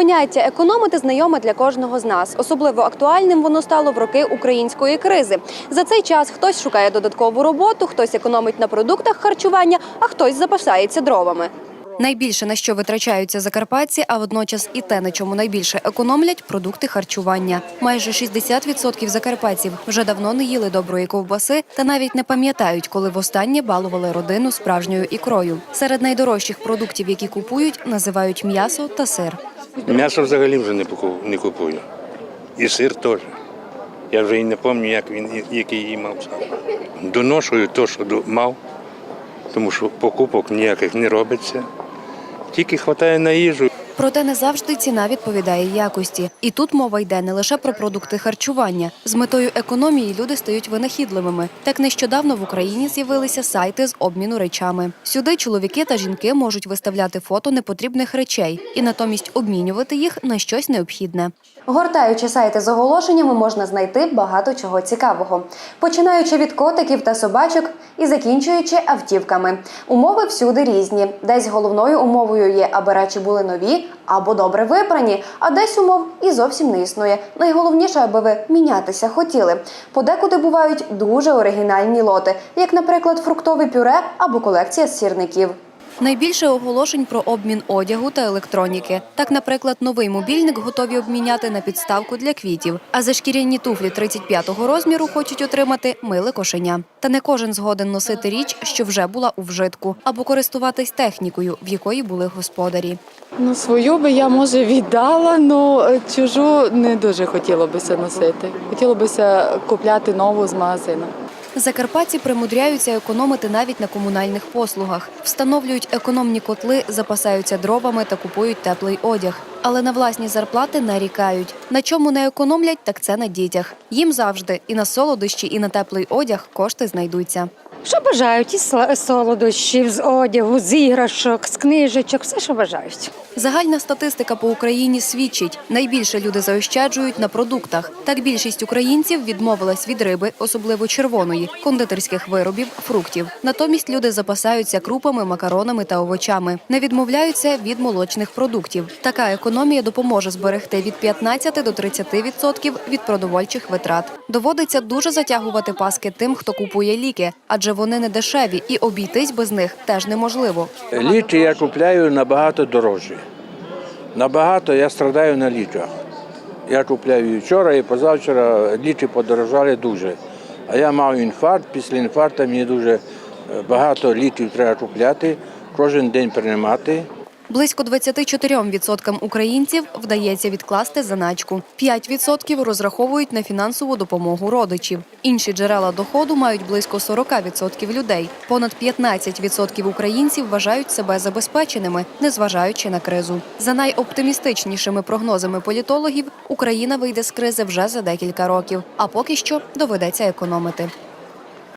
Поняття економити знайоме для кожного з нас. Особливо актуальним воно стало в роки української кризи. За цей час хтось шукає додаткову роботу, хтось економить на продуктах харчування, а хтось запасається дровами. Найбільше на що витрачаються закарпатці, а водночас і те, на чому найбільше економлять продукти харчування. Майже 60% закарпатців вже давно не їли доброї ковбаси та навіть не пам'ятають, коли востаннє балували родину справжньою ікрою. Серед найдорожчих продуктів, які купують, називають м'ясо та сир. М'ясо взагалі вже не купую. І сир теж. Я вже і не пам'ятаю, як він, який її мав. Доношую те, що мав, тому що покупок ніяких не робиться. Тільки вистачає на їжу. Проте не завжди ціна відповідає якості. І тут мова йде не лише про продукти харчування. З метою економії люди стають винахідливими. Так нещодавно в Україні з'явилися сайти з обміну речами. Сюди чоловіки та жінки можуть виставляти фото непотрібних речей і натомість обмінювати їх на щось необхідне. Гортаючи сайти з оголошеннями, можна знайти багато чого цікавого, починаючи від котиків та собачок і закінчуючи автівками. Умови всюди різні. Десь головною умовою є, аби речі були нові або добре випрані, а десь умов і зовсім не існує. Найголовніше, аби ви мінятися хотіли. Подекуди бувають дуже оригінальні лоти, як, наприклад, фруктове пюре або колекція з сірників. Найбільше оголошень про обмін одягу та електроніки. Так, наприклад, новий мобільник готові обміняти на підставку для квітів, а за шкіряні туфлі 35-го розміру хочуть отримати миле кошеня. Та не кожен згоден носити річ, що вже була у вжитку, або користуватись технікою, в якої були господарі. Ну, свою би я може віддала, але чужу не дуже хотіло бися носити. Хотіло бися купляти нову з магазину. Закарпатці примудряються економити навіть на комунальних послугах, встановлюють економні котли, запасаються дровами та купують теплий одяг. Але на власні зарплати нарікають. На чому не економлять, так це на дітях. Їм завжди і на солодощі, і на теплий одяг кошти знайдуться. Що бажають із солодощів, з одягу, з іграшок, з книжечок, все, що бажають. Загальна статистика по Україні свідчить: найбільше люди заощаджують на продуктах. Так більшість українців відмовилась від риби, особливо червоної, кондитерських виробів, фруктів. Натомість люди запасаються крупами, макаронами та овочами. Не відмовляються від молочних продуктів. Така економія допоможе зберегти від 15 до 30% від продовольчих витрат. Доводиться дуже затягувати паски тим, хто купує ліки, адже вони не дешеві і обійтись без них теж неможливо. Ліки я купляю набагато дорожче. Набагато я страдаю на ліках. Я купляю і вчора, і позавчора ліки подорожали дуже. А я мав інфаркт, після інфаркту мені дуже е, багато ліків треба купляти, кожен день приймати. Близько 24% українців вдається відкласти заначку. 5% розраховують на фінансову допомогу родичів. Інші джерела доходу мають близько 40% людей. Понад 15% українців вважають себе забезпеченими, незважаючи на кризу. За найоптимістичнішими прогнозами політологів, Україна вийде з кризи вже за декілька років, а поки що доведеться економити.